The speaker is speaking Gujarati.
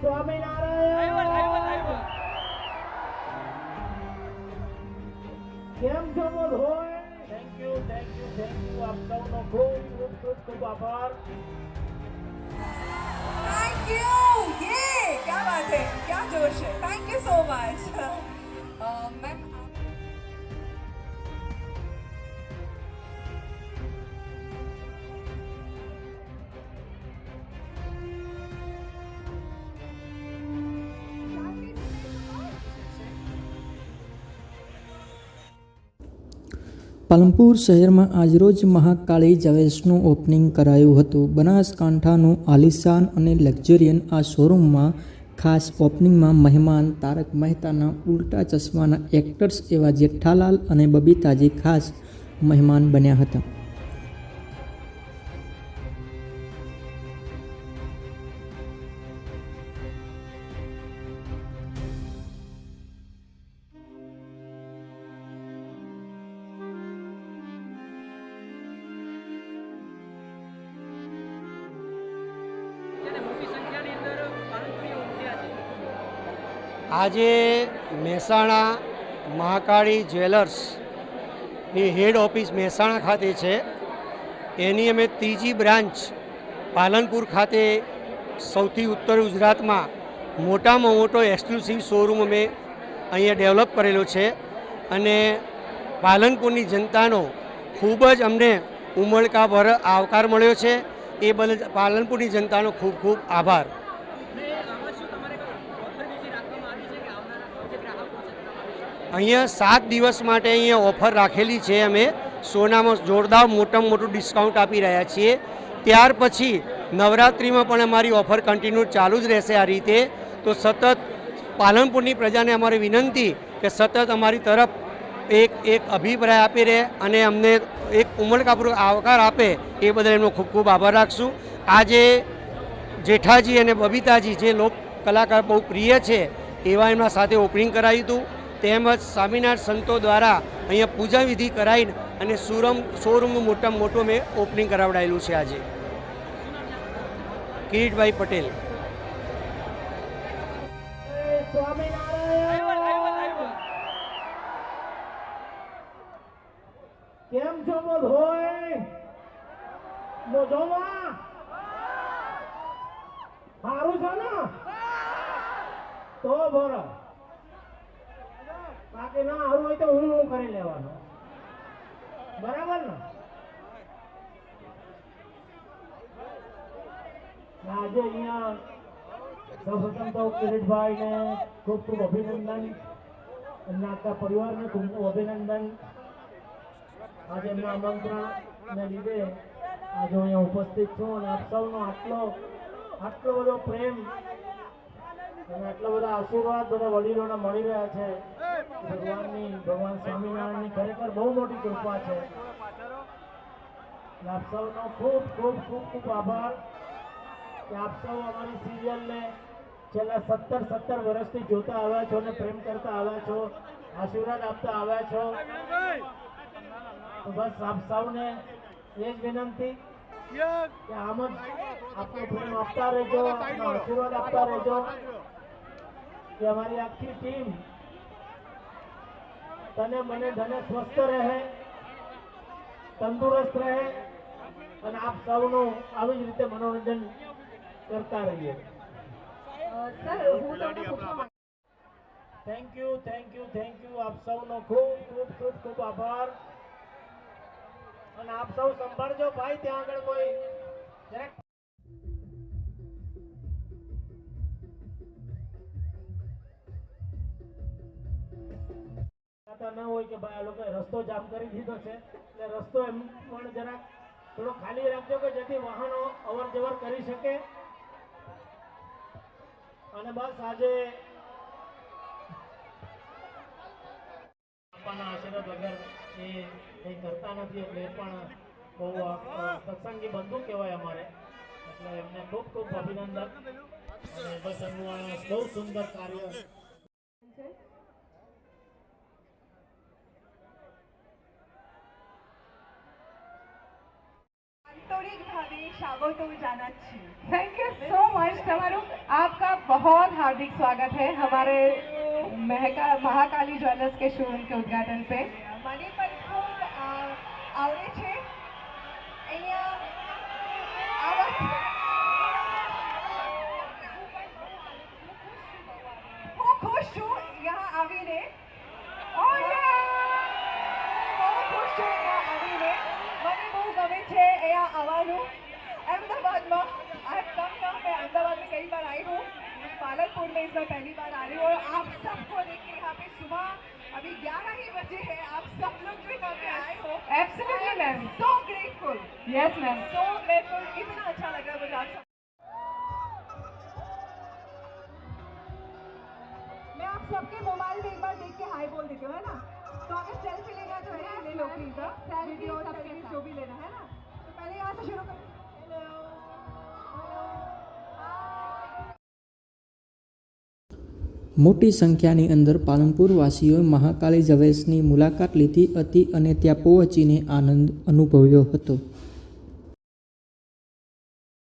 સ્વામિનારાયણ કેમ છો હોય thank you thank you thank you આપ સૌનો ખૂબ ખૂબ ખૂબ આભાર. થેન્ક યુ યે ક્યા બાત હે? ક્યા જોશ thank you so much ma'am Palanpur શહેરમાં આજરોજ મહાકાળી જવેલ્સનું ઓપનિંગ કરાયું હતું. બનાસકાંઠાનું આલિશાન અને લક્ઝરિયન આ શોરૂમમાં ખાસ ઓપનિંગમાં મહેમાન તારક મહેતાના ઉલ્ટા ચશ્માના એક્ટર્સ એવા જેઠાલાલ અને બબીતાજી ખાસ મહેમાન બન્યા હતા. આજે મહેસાણા મહાકાળી જ્વેલર્સની હેડ ઓફિસ મહેસાણા ખાતે છે. એની અમે ત્રીજી બ્રાન્ચ પાલનપુર ખાતે સૌથી ઉત્તર ગુજરાતમાં મોટામાં મોટો એક્સક્લુસિવ શોરૂમ અમે અહીંયા ડેવલપ કરેલો છે અને પાલનપુરની જનતાનો ખૂબ જ અમને ઉમળકાભર આવકાર મળ્યો છે. એ બદલ પાલનપુરની જનતાનો ખૂબ ખૂબ આભાર અને આમાં શું તમારે ઓફર બીજી રાખવામાં આવી છે કે આવનારા જે ગ્રાહકો છે તેના માટે અહીંયા સાત દિવસ માટે અહીંયા ઓફર રાખેલી છે. અમે સોનામાં જોરદાર મોટામાં મોટું ડિસ્કાઉન્ટ આપી રહ્યા છીએ. ત્યાર પછી નવરાત્રિમાં પણ અમારી ઓફર કન્ટિન્યુ ચાલુ જ રહેશે આ રીતે. તો સતત પાલનપુરની પ્રજાને અમારી વિનંતી કે સતત અમારી તરફ એક એક અભિપ્રાય આપી રહે અને અમને એક ઉમળકાપૂર્વક આવકાર આપે એ બદલ એમનો ખૂબ ખૂબ આભાર રાખશું. આજે જેઠાજી અને બબીતાજી જે લોક કલાકાર બહુ પ્રિય છે એવા એમના સાથે ઓપનિંગ કરાવ્યું હતું. તેમજ સ્વામિનારાયણ સંતો દ્વારા અહીંયા પૂજા વિધિ કરાવીને અને સુરમ શોરૂમનું મોટામાં મોટું મેં ઓપનિંગ કરાવડાયેલું છે આજે. કિરીટભાઈ પટેલ. તો બરો બાકી ના, આવું હોય તો હું હું કરી લેવાનો. બરાબર ને? આજે અહીંયા સૌપ્રથમ તો કિરીટભાઈને ખૂબ ખૂબ અભિનંદન. એમના આખા પરિવારને ખૂબ ખૂબ અભિનંદન. આજે એમના આમંત્રણને લીધે આજે અહીંયા ઉપસ્થિત છું અને આપ સૌનો આટલો આટલો બધો પ્રેમ અને આટલા બધા આશીર્વાદ બધા વડીલોને મળી રહ્યા છે. ભગવાનની, ભગવાન સ્વામિનારાયણની ખરેખર બહુ મોટી કૃપા છે. આપ સૌનો ખૂબ ખૂબ ખૂબ ખૂબ આભાર કે આપ સૌ અમારી સિરિયલને છેલ્લા સત્તર સત્તર વર્ષથી જોતા આવ્યા છો અને પ્રેમ કરતા આવ્યા છો. આશીર્વાદ આપતા આવ્યા છો. તો બસ આપ સૌને એ જ વિનંતી કે આમ જ આપણો પ્રેમ આપતા રહેજો આશીર્વાદ આપતા રહેજો. કે અમારી આખી ટીમ તને મને ધને સ્વસ્થ રહે તંદુરસ્ત રહે અને આપ સૌનું આવી જ રીતે મનોરંજન કરતા રહીએ. Thank you thank you thank you આપ સૌનો ખૂબ ખૂબ ખૂબ ખૂબ આભાર. અને આપ સૌ સંભાળજો ભાઈ ત્યાં આગળ કોઈ જરાક કહેતા ન હોય કે ભાઈ આ લોકોએ રસ્તો જામ કરી દીધો છે, એટલે રસ્તો એમ પણ જરાક થોડો ખાલી રાખજો કે જેથી વાહનો અવર જવર કરી શકે. અને બસ આજે આપવાના આશીર્વાદ વગર એ કરતા નથી, એટલે પણ બહુ સત્સંગી બંધુ કહેવાય અમારે. એટલે એમને ખૂબ ખૂબ અભિનંદન. અને બહુ સુંદર કાર્ય थैंक यू सो मच तमारू आपका बहुत हार्दिक स्वागत है हमारे महका महाकाली ज्वेलर्स के शोरूम के उद्घाटन पे। खुश अहमदाबाद में आई कम कम मैं अहमदाबाद में कई बार आई हूँ। पालनपुर में इस बार पहली बार आ रही हूँ और आप सबको देख के यहाँ पे सुबह अभी ग्यारह ही बजे है। आप सब लोग जो यहाँ पे आए हो। Absolutely ma'am so grateful yes ma'am so grateful इतना अच्छा लग रहा है मुझे आप મોટી સંખ્યાની અંદર પાલનપુરવાસીઓએ મહાકાળી જવેસની મુલાકાત લીધી હતી અને ત્યાં પહોંચીને આનંદ અનુભવ્યો હતો.